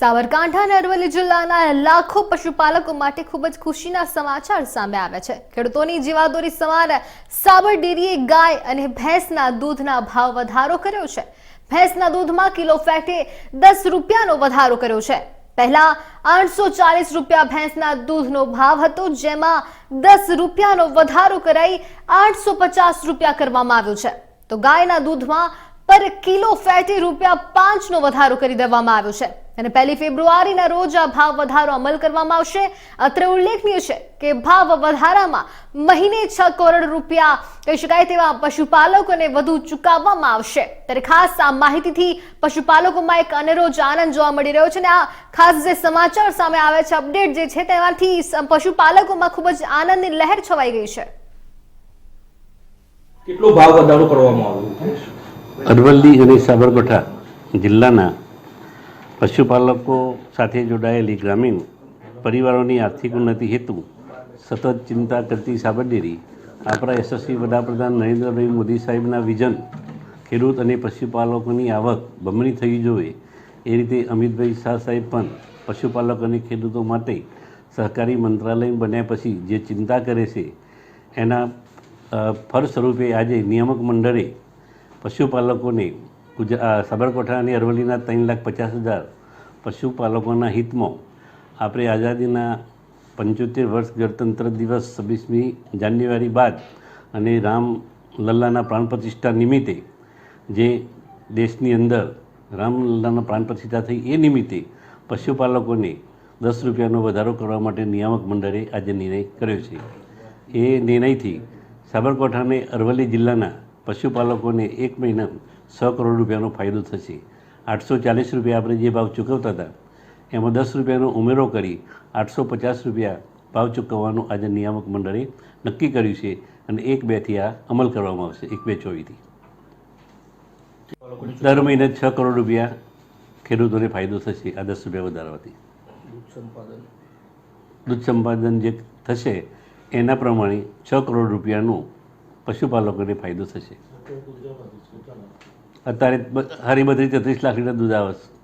સાબરકાંઠા અને અરવલ્લી જિલ્લાના લાખો પશુપાલકો માટે ખૂબ જ ખુશીના સમાચાર સામે આવ્યા છે. ખેડૂતોની જીવાદોરી સમાન સાબર ડેરીએ ગાય અને ભેંસના દૂધના ભાવ વધારો કર્યો છે. ભેંસના દૂધમાં કિલો ફેટે દસ રૂપિયાનો વધારો કર્યો છે. પહેલા આઠસો ચાલીસ રૂપિયા ભેંસના દૂધનો ભાવ હતો, જેમાં દસ રૂપિયાનો વધારો કરાઈ આઠસો પચાસ રૂપિયા કરવામાં આવ્યો છે. તો ગાયના દૂધમાં પર કિલો ફેટી રૂપિયા પાંચનો વધારો કરી દેવામાં આવ્યો છે. અને પહેલી ફેબ્રુઆરીના રોજ આ ભાવ વધારો અમલ કરવામાં આવશે. અત્રે ઉલ્લેખનીય છે કે ભાવ વધારામાં મહિને છ કરોડ રૂપિયા, કહી શકાય તેવા પશુપાલકોને વધુ ચૂકવવામાં આવશે. ત્યારે ખાસ આ માહિતીથી પશુપાલકોમાં એક અનેરો જ આનંદ જોવા મળી રહ્યો છે. અને આ ખાસ જે સમાચાર સામે આવે છે, અપડેટ જે છે, તેમાંથી પશુપાલકોમાં ખૂબ જ આનંદની લહેર છવાઈ ગઈ છે. કેટલો ભાવ વધારો કરવામાં આવ્યો? અરવલ્લી અને સાબરકાંઠા જિલ્લાના પશુપાલકો સાથે જોડાયેલી ગ્રામીણ પરિવારોની આર્થિક ઉન્નતિ હેતુ સતત ચિંતા કરતી સાબર ડેરી આપણા યશસ્વી વડાપ્રધાન નરેન્દ્રભાઈ મોદી સાહેબના વિઝન, ખેડૂત અને પશુપાલકોની આવક બમણી થઈ જોઈએ એ રીતે અમિતભાઈ શાહ સાહેબ પણ પશુપાલક અને ખેડૂતો માટે સહકારી મંત્રાલય બન્યા પછી જે ચિંતા કરે છે એના ફળ સ્વરૂપે આજે નિયામક મંડળે પશુપાલકોને ગુજરાત સાબરકાંઠા અને અરવલ્લીના ત્રણ લાખ પચાસ હજાર પશુપાલકોના હિતમાં આપણે આઝાદીના પંચોતેર વર્ષ ગણતંત્ર દિવસ છવ્વીસમી જાન્યુઆરી બાદ અને રામ લલ્લાના પ્રાણ પ્રતિષ્ઠા નિમિત્તે જે દેશની અંદર રામલલ્લાના પ્રાણ પ્રતિષ્ઠા થઈ એ નિમિત્તે પશુપાલકોને દસ રૂપિયાનો વધારો કરવા માટે નિયામક મંડળે આજે નિર્ણય કર્યો છે. એ નિર્ણયથી સાબરકાંઠા અને અરવલ્લી જિલ્લાના પશુપાલકોને એક મહિના છ કરોડ રૂપિયાનો ફાયદો થશે. આઠસો ચાલીસ રૂપિયા આપણે જે ભાવ ચૂકવતા હતા એમાં દસ રૂપિયાનો ઉમેરો કરી આઠસો પચાસ રૂપિયા ભાવ ચૂકવવાનું આજે નિયામક મંડળે નક્કી કર્યું છે અને એક બેથી આ અમલ કરવામાં આવશે એક બે ચોવીથી દર મહિને છ કરોડ રૂપિયા ખેડૂતોને ફાયદો થશે આ દસ રૂપિયા વધારવાથી. દૂધ સંપાદન જે થશે એના પ્રમાણે છ કરોડ રૂપિયાનું પશુપાલકોને ફાયદો થશે. અત્યારે બ- હારી બધી તેત્રીસ લાખ લીટર દૂધ આવે છે.